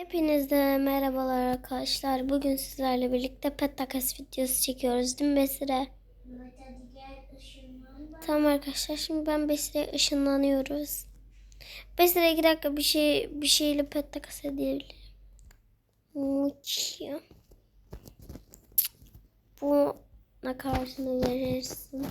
Hepinize merhabalar arkadaşlar. Bugün sizlerle birlikte pet takas videosu çekiyoruz değil mi Besire? Tamam arkadaşlar şimdi ben Besire'ye ışınlanıyoruz. Besire iki dakika bir şey bir şeyle pet takas edebilirim. Uçuyor. Bu ne karşını verirsin.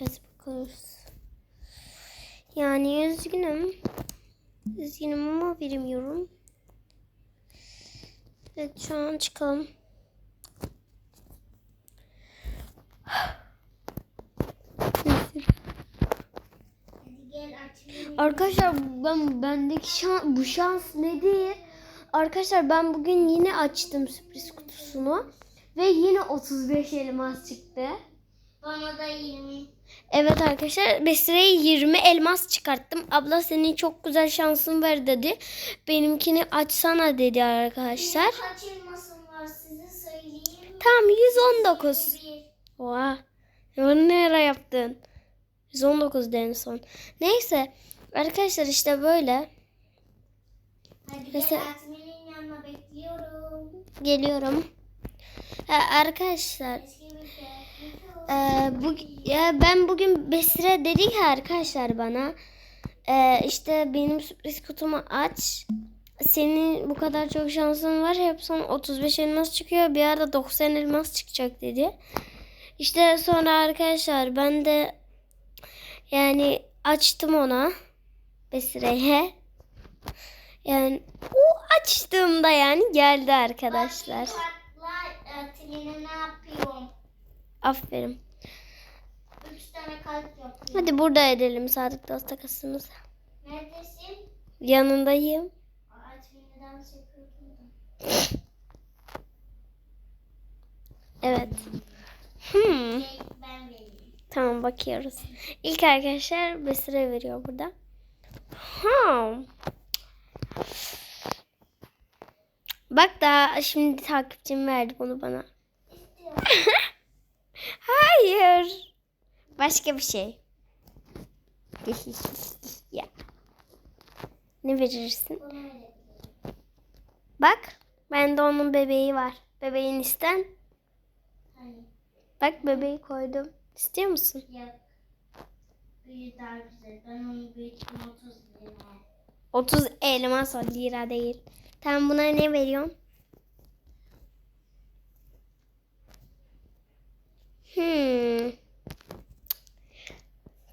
Evet bakarız. Yani üzgünüm. Ama veremiyorum. Evet şu an çıkalım. Arkadaşlar ben bendeki şans, bu şans ne değil? Arkadaşlar ben bugün yine açtım sürpriz kutusunu ve yine 35 elmas çıktı. Bana da 20. Evet arkadaşlar Besire'ye 20 elmas çıkarttım. Abla senin çok güzel şansın var dedi. Benimkini açsana dedi arkadaşlar. Kaç elmasım var size söyleyeyim. mi? Tam 119. Bir. Oha. Onu ne ara yaptın? 119 en son. Neyse. Arkadaşlar işte böyle. Hadi Mesela- gel yanına bekliyorum. Geliyorum. Ha, arkadaşlar Eski. Ee, bu, ya ben bugün Besire dedi ki arkadaşlar bana ee, işte benim sürpriz kutumu aç. Senin bu kadar çok şansın var. Hep son 35 elmas çıkıyor. Bir ara 90 elmas çıkacak dedi. İşte sonra arkadaşlar ben de yani açtım ona Besire'ye. Yani o açtığımda yani geldi arkadaşlar. Ne yapıyorum? Aferin. 3 tane kalp. Hadi burada edelim Sadık Dost takasımızı. Neredesin? Yanındayım. Dans yapıyordum da. Evet. Hmm. Şey. Tamam bakıyoruz. İlk arkadaşlar Besire veriyor burada. Ha. Bak daha şimdi takipçim verdi bunu bana. Hayır. Başka bir şey. ya. Ne verirsin? Bak. Bende onun bebeği var. Bebeğin isten. Bak bebeği koydum. İstiyor musun? yok. Büyü daha güzel. Ben onu büyüttüm 30 lira. 30 elmas o lira değil. Tamam buna ne veriyorum? Hmm.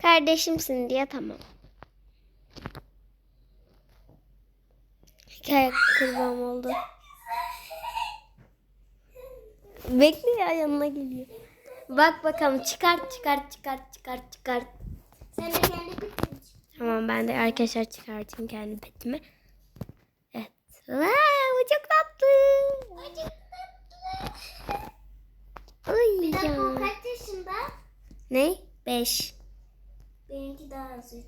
Kardeşimsin diye tamam. Hikaye kurban oldu. Bekle ya yanına geliyor. Bak bakalım çıkart çıkart çıkart çıkart çıkart. Sen de kendi bitirin. Tamam ben de arkadaşlar çıkartayım kendi petimi. Evet. Wow, bu çok tatlı. Çok tatlı. Ay ya. Ne? 5. Benimki daha az üç.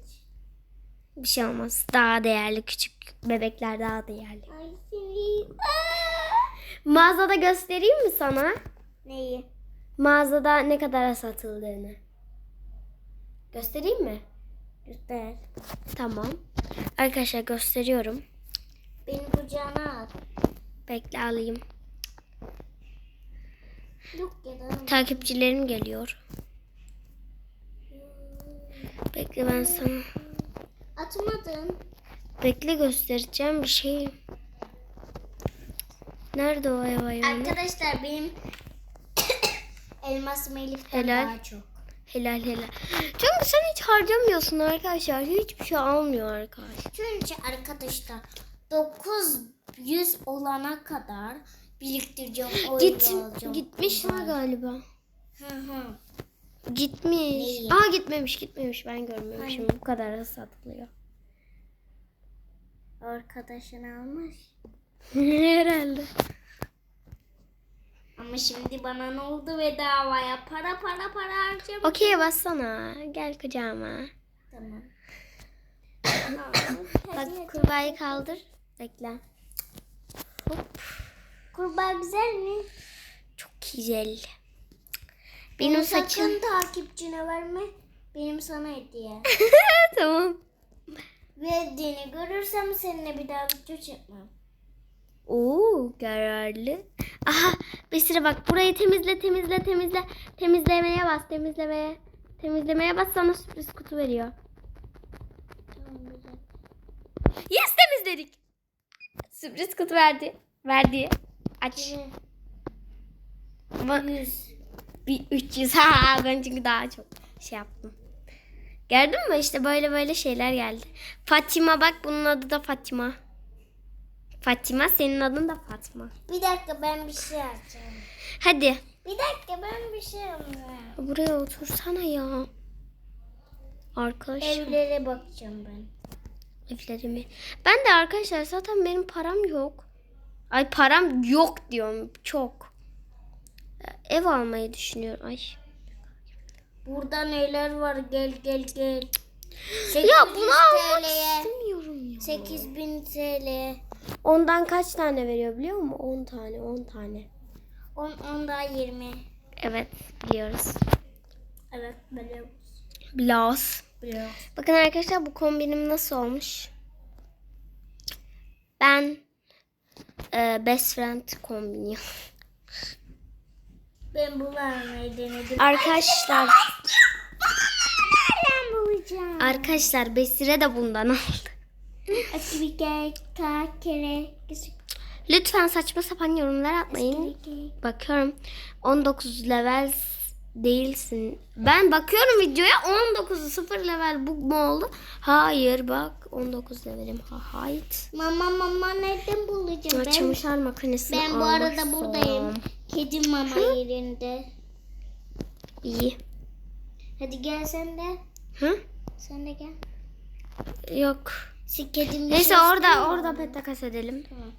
Bir şey olmaz. Daha değerli küçük bebekler daha değerli. Ay seveyim. Mağazada göstereyim mi sana? Neyi? Mağazada ne kadara satıldığını. Göstereyim mi? Göster. Tamam. Arkadaşlar gösteriyorum. Beni kucağına al. Bekle alayım. Yok ya da. Takipçilerim geliyor. Bekle ben sana. Atmadın. Bekle göstereceğim bir şey. Nerede o ev ayağını? Arkadaşlar benim elmasım Elif'ten Helal. daha çok. Helal helal. Çünkü sen hiç harcamıyorsun arkadaşlar. Hiçbir şey almıyor arkadaşlar. Çünkü arkadaşlar 900 olana kadar biriktireceğim. Git, gitmişler galiba. Hı hı. Gitmiş. Neyi? Aa gitmemiş gitmemiş. Ben görmemişim. Bu kadar da satılıyor. Arkadaşın almış. Herhalde. Ama şimdi bana ne oldu bedavaya? Para para para harcam. Okey bassana. Gel kucağıma. Tamam. Bak kurbağayı kaldır. Bekle. Kurbağa güzel mi? Çok güzel. Benim Sakın saçım. takipçine verme. Benim sana hediye. tamam. verdiğini görürsem seninle bir daha video çekmem. Oo kararlı. Aha Besire bak burayı temizle temizle temizle. Temizlemeye bas temizlemeye. Temizlemeye bas sana sürpriz kutu veriyor. Tamam güzel. Yes temizledik. Sürpriz kutu verdi. Verdi. Aç. Bak. Bir 300. Ha ben çünkü daha çok şey yaptım. Gördün mü işte böyle böyle şeyler geldi. Fatima bak bunun adı da Fatima. Fatima senin adın da Fatma. Bir dakika ben bir şey yapacağım. Hadi. Bir dakika ben bir şey yapacağım. Buraya otursana ya. Arkadaşım. Evlere bakacağım ben. Evlerimi. Ben de arkadaşlar zaten benim param yok. Ay param yok diyorum çok. Ev almayı düşünüyorum. Ay. Burada neler var gel gel gel. Ya bunu 800 almak istemiyorum ya. 8000 TL. Ondan kaç tane veriyor biliyor musun? 10 tane 10 tane. 10 10 daha 20. Evet biliyoruz. Evet biliyorum. Blouse. Biliyorum. Bakın arkadaşlar bu kombinim nasıl olmuş? Ben e, best friend kombini. Ben bu vermeyi denedim. Arkadaşlar Ben bulacağım. arkadaşlar Besire de bundan aldı. Lütfen saçma sapan yorumlar atmayın. Bakıyorum 19 level değilsin. Ben bakıyorum videoya 19'u 0 level bu mu oldu? Hayır bak 19 levelim. Ha hayt. Mama mama nereden bulacağım ben? Çamaşır makinesini Ben bu arada istiyorum. buradayım. Kedi mama yerinde. İyi. Hadi gel sen de. Hı? Sen de gel. Yok. Si kedim bir Neyse orada orada pet takas edelim. Tamam.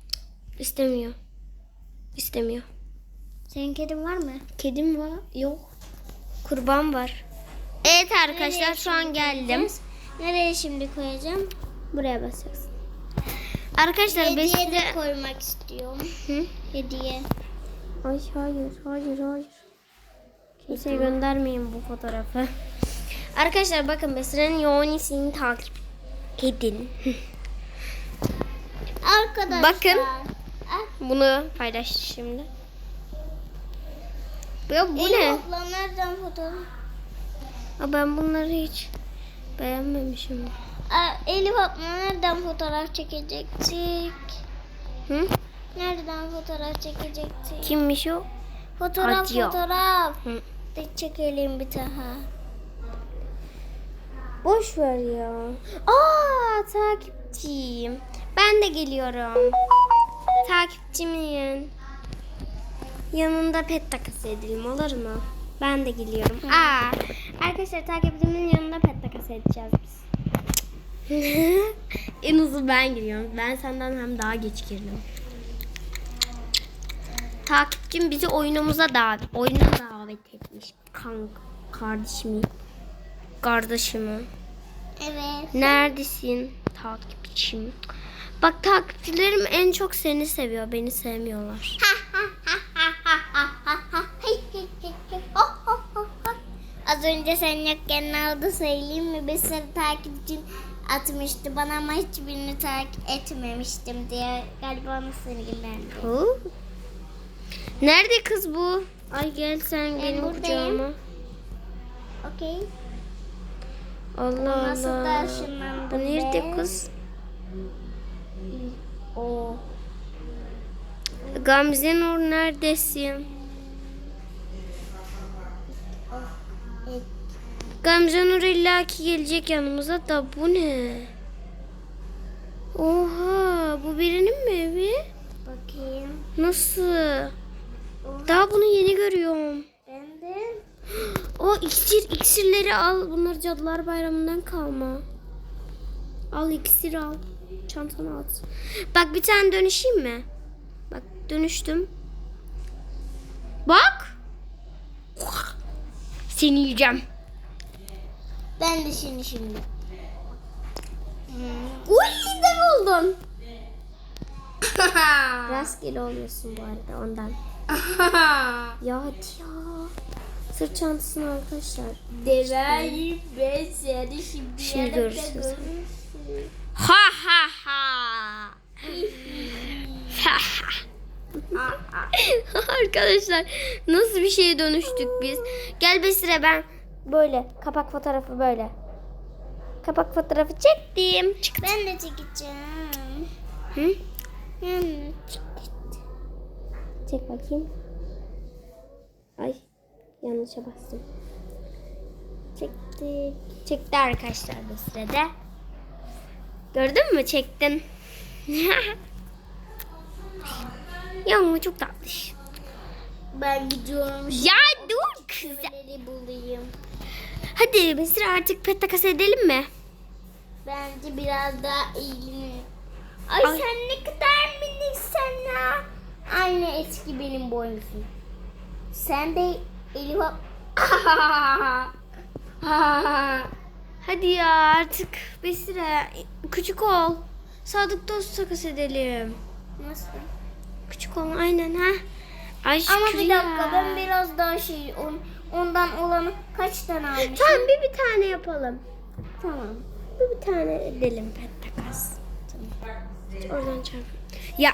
İstemiyor. İstemiyor. Senin kedin var mı? Kedim var. Yok. Kurban var. Evet arkadaşlar Nereye şu an geldim. koyacağız? Nereye şimdi koyacağım? Buraya basacaksın. Arkadaşlar Hediye de koymak istiyorum. Hı? Hediye. Ay hayır hayır hayır. Kimseye göndermeyin bu fotoğrafı. Arkadaşlar bakın Besire'nin Yoğunisini takip edin. Arkadaşlar. Bakın. Ah, Bunu paylaş şimdi. Ya bu Elif ne? abla nereden fotoğraf? Ben bunları hiç beğenmemişim. Aa, Elif abla nereden fotoğraf çekecektik? Hı? Nereden fotoğraf çekecektik? Kimmiş o? Fotoğraf Hadi fotoğraf. Hı. De çekelim bir daha. Boş ver ya. Aa takipçiyim. Ben de geliyorum. Takipçimin yanında pet takas edelim olur mu? Ben de geliyorum. Aa arkadaşlar takipçimin yanında pet edeceğiz biz. en uzun ben giriyorum. Ben senden hem daha geç girdim. Takipçim bizi oyunumuza davet, oyuna davet etmiş. Kank, kardeşimi, kardeşimi. Evet. Neredesin takipçim? Bak takipçilerim en çok seni seviyor. Beni sevmiyorlar. Az önce sen yokken ne oldu söyleyeyim mi? Bir sürü takipçin atmıştı bana ama hiçbirini takip etmemiştim diye galiba onu sinirlendi. Hu? Nerede kız bu? Ay gel sen benim buradayım. kucağıma. Okey. Allah Nasıl da Allah. Bu nerede be? kız? O. Gamze Nur neredesin? Gamze Nur illaki gelecek yanımıza da bu ne? Oha bu birinin mi evi? Bakayım. Nasıl? Daha bunu yeni görüyorum. Ben de. O iksir, iksirleri al. Bunlar Cadılar Bayramı'ndan kalma. Al iksir al. Çantana at. Bak bir tane dönüşeyim mi? Bak dönüştüm. Bak. Seni yiyeceğim. Ben de şimdi şimdi. Uy de buldun. Rastgele oluyorsun bu arada ondan. ya hadi ya. Sırt çantasını arkadaşlar. Devayım ben seni şimdi Şimdi görürsün. Ha ha ha. Arkadaşlar nasıl bir şeye dönüştük biz? Gel Besire ben böyle kapak fotoğrafı böyle. Kapak fotoğrafı çektim. Çık. Ben de çekeceğim. Hı? Hmm. Çek bakayım. Ay yanlışa bastım. Çekti. Çekti arkadaşlar bu sırada. Gördün mü? Çektin. ya çok tatlış. Ben gidiyorum. Ya dur kız. Bulayım. Hadi Besra artık pet takas edelim mi? Bence biraz daha ilgili. Ay, Ay. sen ne kadar miniksin ya. Aynı eski benim boyumsun. Sen de Elif Hadi ya artık Besra küçük ol. Sadık dost takas edelim. Nasıl? Küçük ol aynen ha. Ay Ama bir dakika ben biraz daha şey on, ondan olanı kaç tane almışım? Tamam bir bir tane yapalım. Tamam. Bir bir tane edelim pet takas. Oradan çarp. Ya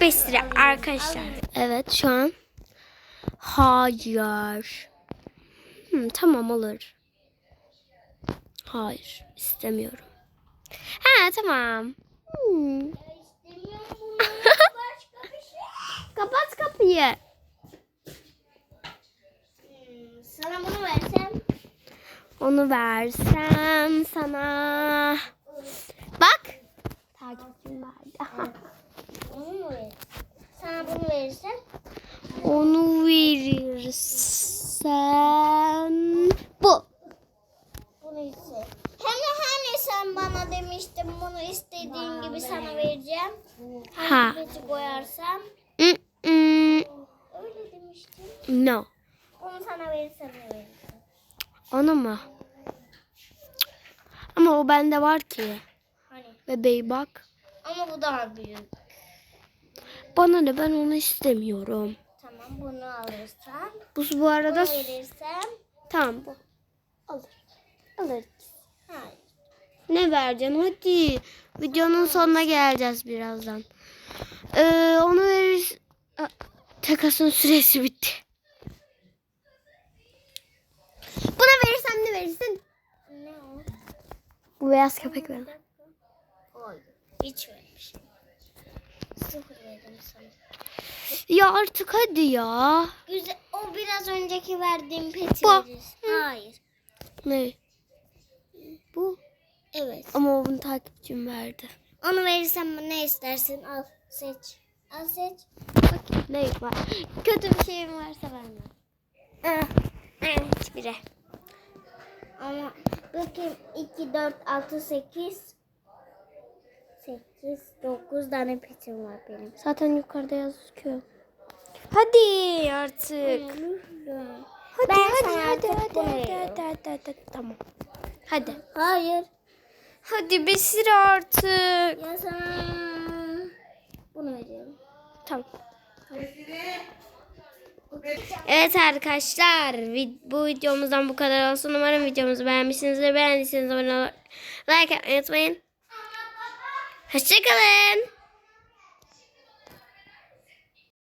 5 lira arkadaşlar. Evet şu an. Hayır. Hmm, tamam olur. Hayır istemiyorum. Ha tamam. Hmm. Kapat kapıyı. Hmm, sana bunu versem. Onu versem sana. Bak. Takipçim verdi. Onu mu ver? Sana bunu verirsem. Onu verirsen bu. Bunu ise. Hem de hani sen bana demiştin bunu istediğin gibi sana vereceğim. Ha. Peti koyarsam. Mm-mm. Öyle demiştin. No. Onu sana verirsem ne veririm? Onu mu? Ama o bende var ki. Hani? Bebeği bak. Ama bu daha büyük. Bana ne ben onu istemiyorum. Tamam bunu alırsam. Bu bu arada Bunu verirsem. tamam bu. Alır. Alır. Hayır. Ne vereceksin hadi. Videonun sonuna geleceğiz birazdan. Ee, onu verir. Takasın süresi bitti. Buna verirsem ne verirsin? Ne o? Bu beyaz köpek ver. Hayır. Hiç vermişim. Sıfır verdim sana. Ya artık hadi ya. Güzel. O biraz önceki verdiğim peti verirsin. Hayır. Ne? Bu. Evet. Ama o bunu takipçim verdi. Onu verirsem ne istersin? Al seç. Al seç. Bakayım ne var. Kötü bir şeyim varsa verme. Ah, ah, Hiçbiri. Ama bakayım 2, 4, 6, 8. 8, 9 tane petim var benim. Zaten yukarıda yazıyor. Hadi artık. Hadi Ben hadi sana hadi hadi hadi, hadi hadi hadi tamam. Hadi. Hayır. Hadi bir sıra artık. Ya sana bunu veriyorum. Tamam. Evet arkadaşlar bu videomuzdan bu kadar olsun. Umarım videomuzu beğenmişsinizdir. Beğendiyseniz abone ol- like atmayı unutmayın. Hoşçakalın.